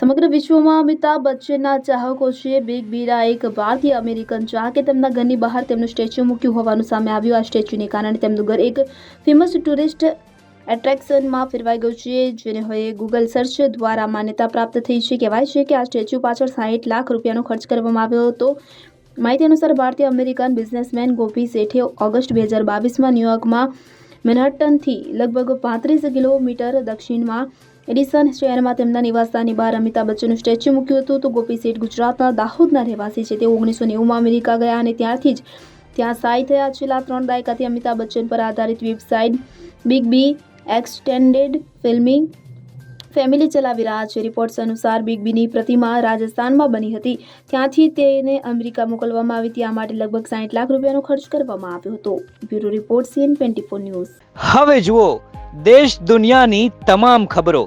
સમગ્ર વિશ્વમાં અમિતાભ બચ્ચનના ચાહકો છે બિગ બીરા એક ભારતીય અમેરિકન ચાહકે તેમના ઘરની બહાર તેમનું સ્ટેચ્યુ મૂક્યું હોવાનું સામે આવ્યું. આ સ્ટેચ્યુને કારણે તેમનું ઘર એક ફેમસ ટુરિસ્ટ એટ્રેક્શનમાં ફેરવાઈ ગયું છે, જેને હવે ગૂગલ સર્ચ દ્વારા માન્યતા પ્રાપ્ત થઈ છે. કહેવાય છે કે આ સ્ટેચ્યુ પાછળ સાહીઠ લાખ રૂપિયાનો ખર્ચ કરવામાં આવ્યો હતો. માહિતી અનુસાર, ભારતીય અમેરિકન બિઝનેસમેન ગોપી શેઠે ઓગસ્ટ બે હજાર બાવીસમાં ન્યૂયોર્કમાં મેનહટનથી લગભગ પાંત્રીસ કિલોમીટર દક્ષિણમાં એડિસન શહેરમાં તેમના નિવાસસ્થાનની બહાર અમિતાભ બચ્ચનનું સ્ટેચ્યુ મૂક્યું હતું. તો ગોપી શેઠ ગુજરાતના દાહોદના રહેવાસી છે. તેઓ ઓગણીસો નેવુંમાં અમેરિકા ગયા અને ત્યારથી જ ત્યાં સ્થાયી થયા. છેલ્લા ત્રણ દાયકાથી અમિતાભ બચ્ચન પર આધારિત website big B extended filming family ચલાવી રહ્યા છે. રિપોર્ટ્સ અનુસાર બિગ બીની પ્રતિમા રાજસ્થાનમાં બની હતી. ત્યાંથી તેને અમેરિકા મોકલવામાં આવી. ત્યાં માટે લગભગ સાઠ લાખ રૂપિયાનો ખર્ચ કરવામાં આવ્યો હતો. Bureau report C N twenty news. હવે જુઓ, દેશ દુનિયાની તમામ ખબરો.